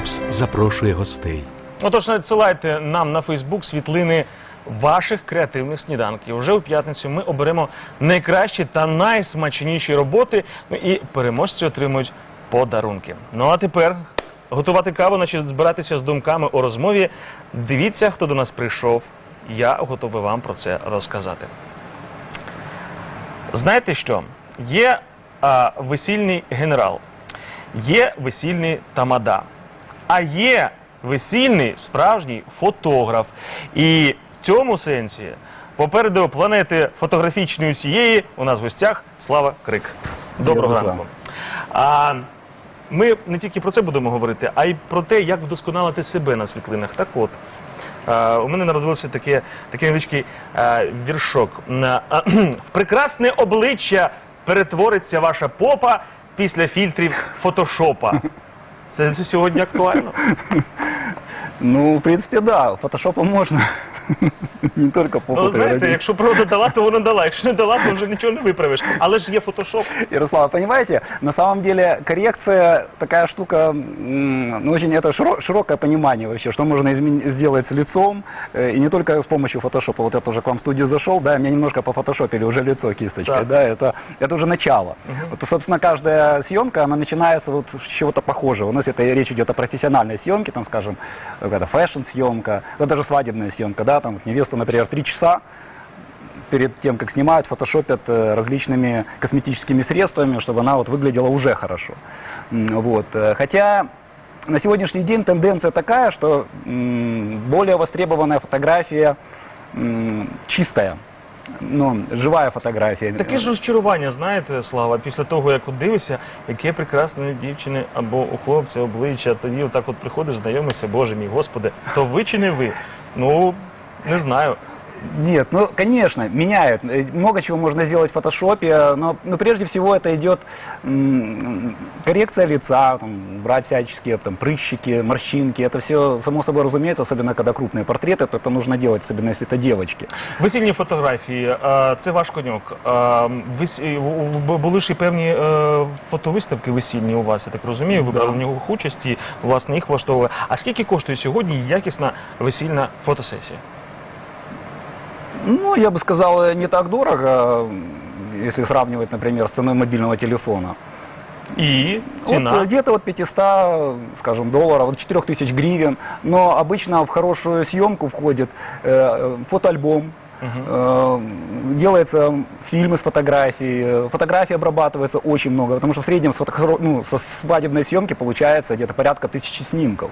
Якобс запрошує гостей. Отож, надсилайте нам на Фейсбук світлини ваших креативних сніданків. Вже у п'ятницю ми оберемо найкращі та найсмачніші роботи. Ну і переможці отримують подарунки. Ну а тепер готувати каву, значить збиратися з думками у розмові. Дивіться, хто до нас прийшов. Я готовий вам про це розказати. Знаєте що? Є а, весільний генерал, є весільний тамада, а є весільний справжній фотограф. І в цьому сенсі попереду планети фотографічної усієї у нас в гостях Слава Крик. Доброго Доброго ранку. А, ми не тільки про це будемо говорити, а й про те, як вдосконалити себе на світлинах. Так от. е, У мене народилося таке, такий невеличкий е, віршок. На- В прекрасне обличчя перетвориться ваша попа після фільтрів фотошопа. Це сьогодні актуально. Ну, в принципе, да, фотошопом можно. Не только по Ну, знаєте, якщо природа дала, то вона дала. Якщо не дала, то вже нічого не виправиш. Але ж є фотошоп. Ярослав, понимаете, на самом деле коррекция такая штука, м, ну, очень это широ- широкое понимание вообще, что можно измен- сделать с лицом, э, и не только с помощью фотошопа. Вот я тоже к вам в студию зашел, да, меня немножко пофотошопили уже лицо кисточкой, Так. да, это, это уже начало. Вот, собственно, каждая съемка, она начинается вот с чего-то похожего. У нас это речь идет о профессиональной съемке, там, скажем, какая-то фэшн-съемка, да, даже свадебная съемка, да, там, вот невесту, например, три часа, перед тем, как снимают, фотошопят э, различными косметическими средствами, чтобы она вот выглядела уже хорошо. М, Вот. э, Хотя на сегодняшний день тенденция такая, что м, более востребованная фотография м, чистая, ну, живая фотография. Таке ж розчарування, знаєте, Слава, після того, як от дивишся, яке прекрасне дівчини або у хлопця обличчя, тоді отак от приходиш, знайомишся, Боже мій Господи, то ви чи не ви? Ну, не знаю. Нет, ну, конечно, меняют. Э, Много чего можно сделать в фотошопе, но, но прежде всего это идет м, коррекция лица, там, брать всяческие там, прыщики, морщинки. Это все, само собой разумеется, особенно когда крупные портреты, то это нужно делать, особенно если это девочки. Весільні фотографії, е, це ваш коньок. Е, вес- е, в- в- Були ж і певні е, фотовиставки весільні у вас, я так розумію. Ви брали в нього участь і вас на їх влаштовує. А скільки коштує сьогодні якісна весільна фотосесія? Ну, я бы сказал, э, не так дорого, м, если сравнивать, например, с ценой мобильного телефона. Вот, ціна. э, где-то от 500, скажем, долларов, от 4000 гривен. Но обычно в хорошую съемку входит э, фотоальбом, э, делается фильм из фотографий, э, фотографий обрабатывается очень много, потому что в среднем с фото- ну, со свадебной съемки получается где-то порядка тысячи снимков.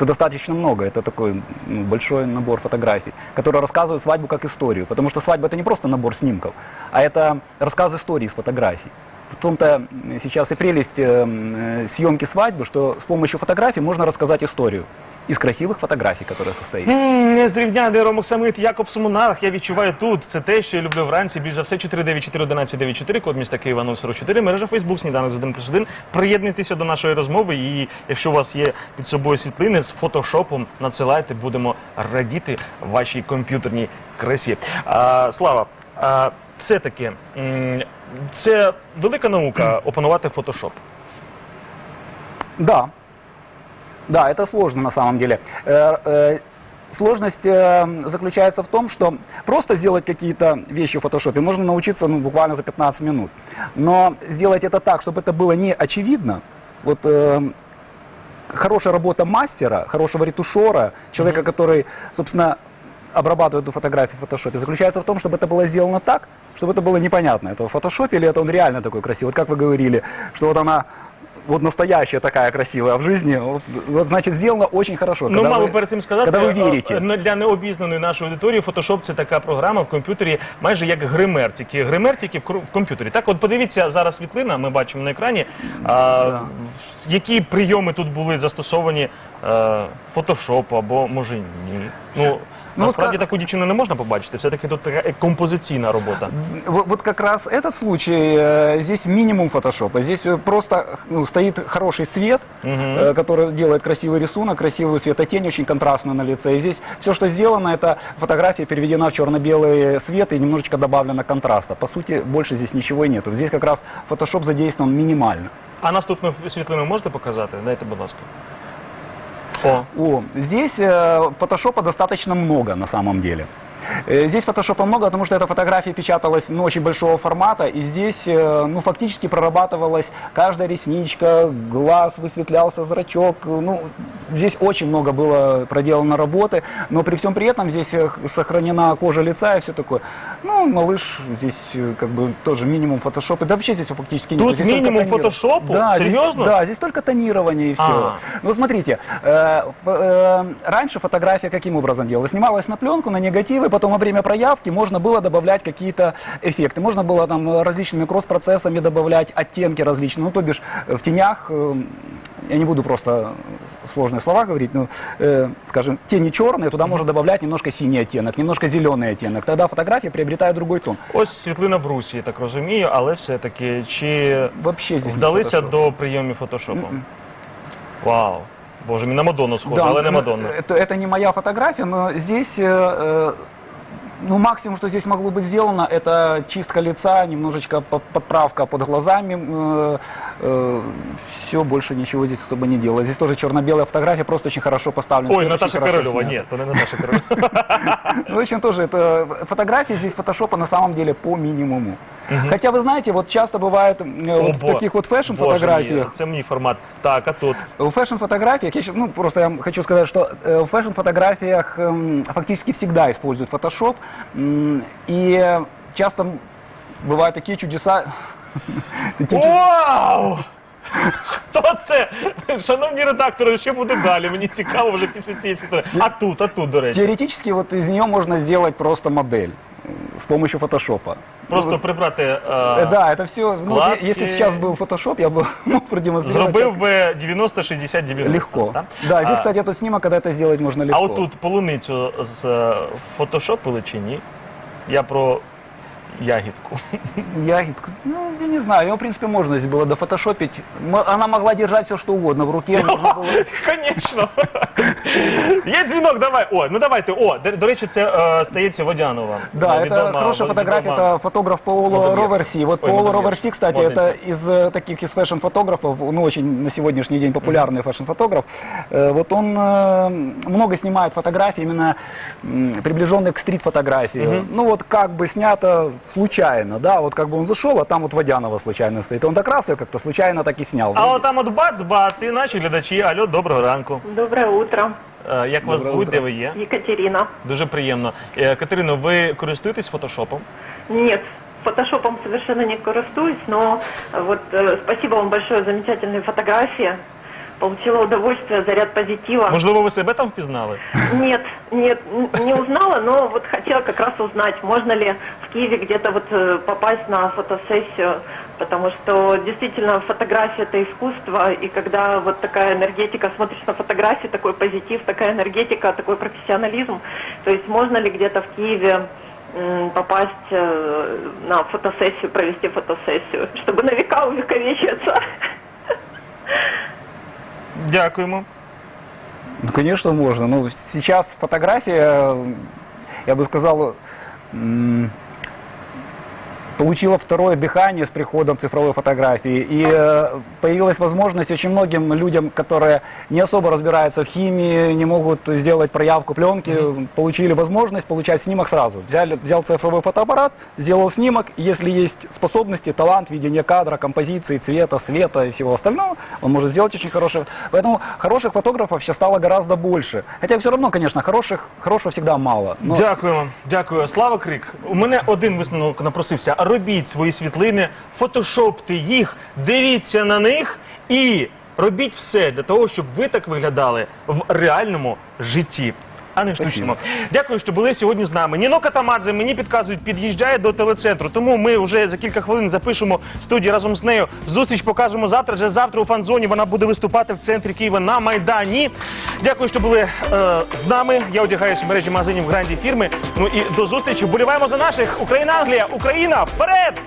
Это достаточно много, это такой ну, большой набор фотографий, который рассказывает свадьбу как историю. Потому что свадьба это не просто набор снимков, а это рассказ истории из фотографий. В том-то сейчас и прелесть э, м, э, съемки свадьбы, что с помощью фотографий можно рассказать историю из красивых фотографий, которая состоит. Незрівняний Ромоксамит Якобс Монарх. Я відчуваю тут. Це те, що я люблю вранці. Більш за все 494-1194, код міста Києва 044, мережа Фейсбук, сніданок з 1 плюс 1. Приєднуйтеся до нашої розмови. І якщо у вас є під собою світлини з фотошопом, надсилайте, будемо радіти вашій комп'ютерній красі. А, Слава, а, все-таки м, це велика наука опанувати фотошоп. Да. Да, это сложно на самом деле. Э, э, Сложность э, заключается в том, что просто сделать какие-то вещи в фотошопе можно научиться ну, буквально за 15 минут. Но сделать это так, чтобы это было не очевидно, вот э, хорошая работа мастера, хорошего ретушера, человека, который, собственно, обрабатывает эту фотографию в фотошопе, заключается в том, чтобы это было сделано так, чтобы это было непонятно, это в фотошопе или это он реально такой красивый. Вот как вы говорили, что вот она вот настоящая такая красивая, в жизни, вот, вот, значит, сделано очень хорошо. Ну, когда вы- перед цим сказати, Когда вы е, верите. е, для необізнаної нашої аудиторії Photoshop – це така програма в комп'ютері, майже як гример, тільки гример тільки в кру- в комп'ютері. Так, от подивіться зараз світлина, ми бачимо на екрані, а, в- які прийоми тут були застосовані е, Photoshop або може ні. Ну, Ну, насправді как- таку дівчину не можна побачити, все-таки тут така е, композиційна робота. Вот, вот как раз этот случай, э, здесь минимум фотошопа. Здесь э, просто ну, стоит хороший свет, э, который делает красивый рисунок, красивую светотень, очень контрастную на лице. И здесь все, что сделано, это фотография переведена в черно-белый свет и немножечко добавлено контраста. По сути, больше здесь ничего и нету. Здесь как раз фотошоп задействован минимально. А наступну світлину можете показати? Дайте, будь ласка. О. О, здесь э, фотошопа достаточно много на самом деле. Э, Здесь фотошопа много, потому что эта фотография печаталась ну, очень большого формата, и здесь э, ну, фактически прорабатывалась каждая ресничка, глаз, высветлялся зрачок. Ну, здесь очень много было проделано работы, но при всем при этом здесь э, сохранена кожа лица и все такое. Ну, малыш здесь э, как бы тоже минимум фотошопа. Да вообще здесь фактически нет. Тут Здесь минимум фотошопу? Да, здесь- Серьезно? да, здесь только тонирование и все. А. Ну, смотрите, э, э, раньше фотография каким образом делалась? Снималась на пленку, на негативы, потом во время проявки можно было добавлять какие-то эффекты. Можно было там э, различными кросс-процессами добавлять оттенки различные. Ну, то бишь э, в тенях, э, я не буду просто сложные слова говорить, но, э, скажем, тени черные, туда можно добавлять немножко синий оттенок, немножко зеленый оттенок. Тогда фотография приобретает другой тон. Ось світлина в Русі, я так розумію, але все-таки чи Вообще здесь не вдалися фотошоп. до прийомів фотошопу? Вау. Боже, мені на Мадонну схоже, Да, але не ну, Мадонна. Это, это не моя фотография, но здесь, э, э, ну, максимум, что здесь могло быть сделано, это чистка лица, немножечко по- подправка под глазами. все, больше ничего здесь особо не делалось. Здесь тоже черно-белая фотография, просто очень хорошо поставлена. Ой, Наташа хорошо Корольова, снято. ні, то не Наташа Корольова. Ну, в общем, тоже это фотографии здесь фотошопа на самом деле по минимуму. Хотя, вы знаете, вот часто бывает э, вот в Бо- таких вот Боже фэшн-фотографиях, мій, Це мій формат. Так, а тут? В фэшн-фотографиях, я щас- ну, просто я вам хочу сказать, что э, в фэшн-фотографиях эм, фактически всегда используют фотошоп. м, И э, часто бывают такие чудеса. такие чуд- Вау! Хто це? Шановні редактори, що буде далі? Мені цікаво вже після цієї світлини. А тут, а тут, до речі. Теоретически вот из нее можно сделать просто модель э, с помощью фотошопа. Просто прибрати. Е, Да, это все. складки. если бы сейчас был фотошоп, я бы мог продемонстрировать. Зробив би 90-60-90. легко. так? Да, здесь, А, кстати, этот снимок, когда это сделать можно А легко. отут полуницю з е, фотошопили чи ні? Я про ягідку. Ягидку. Ну, я не знаю, его, в принципе, можно здесь было дофотошопить. М- Она могла держать все, что угодно в руке. можно было- Звісно. Є дзвінок, давай. О, ну давайте. О, до, до речі, це е, стається Водянова. Да, Це это відома- хорошая фотография, відома- это фотограф Паоло Модельер. Роверси. Вот Ой, Паоло модельер. Роверси, кстати, Модница. это из э, таких из фэшн-фотографов, ну, очень на сегодняшний день популярный фэшн-фотограф. Э, Вот он э, много снимает фотографий, именно м, приближенных к стрит-фотографии. Ну, вот как бы снято случайно, да, вот как бы он зашел, а там вот Водянова случайно стоит. Он так раз ее как-то случайно так и снял. А от там от бац-бац, і наші глядачі. Алло, доброго ранку. Доброе утро, Е, Як вас Доброе звуть, утро. де ви є? Екатерина. Дуже приємно. Е, Катерино, ви користуєтесь фотошопом? Нет, фотошопом совершенно не користуюсь, но э, вот э, спасибо вам большое, замечательные фотографии. Получила удовольствие, заряд позитива. Можливо, ви себе там впізнали? Нет, нет, н- не узнала, но вот хотела как раз узнать, можно ли в Киеве где-то вот э, попасть на фотосессию, потому что действительно фотография это искусство, и когда вот такая энергетика, смотришь на фотографии, такой позитив, такая энергетика, такой профессионализм, то есть можно ли где-то в Киеве м, попасть э, на фотосессию, провести фотосессию, чтобы на века увековечиться. Дякуємо. Ну, конечно, можно. Ну, сейчас фотография, я бы сказал, получила второе дыхание с приходом цифровой фотографии. И э, появилась возможность очень многим людям, которые не особо разбираются в химии, не могут сделать проявку пленки, получили возможность получать снимок сразу. Взяли, взял цифровой фотоаппарат, сделал снимок. Если есть способности, талант, видение кадра, композиции, цвета, света и всего остального, он может сделать очень хороший. Поэтому хороших фотографов сейчас стало гораздо больше. Хотя все равно, конечно, хороших, хорошего всегда мало. Но Дякуємо, дякую. Слава Крик. У мене один висновок напросився. Робіть свої світлини, фотошопте їх, дивіться на них і робіть все для того, щоб ви так виглядали в реальному житті. А не штучному. Дякую, що були сьогодні з нами. Ніно Катамадзе мені підказують, під'їжджає до телецентру. Тому ми вже за кілька хвилин запишемо в студії разом з нею. Зустріч покажемо завтра. Вже завтра у фан-зоні вона буде виступати в центрі Києва на Майдані. Дякую, що були е, з нами. Я одягаюся в мережі магазинів гранді фірми. Ну і до зустрічі. Вболіваємо за наших. Україна, Англія, Україна! Вперед!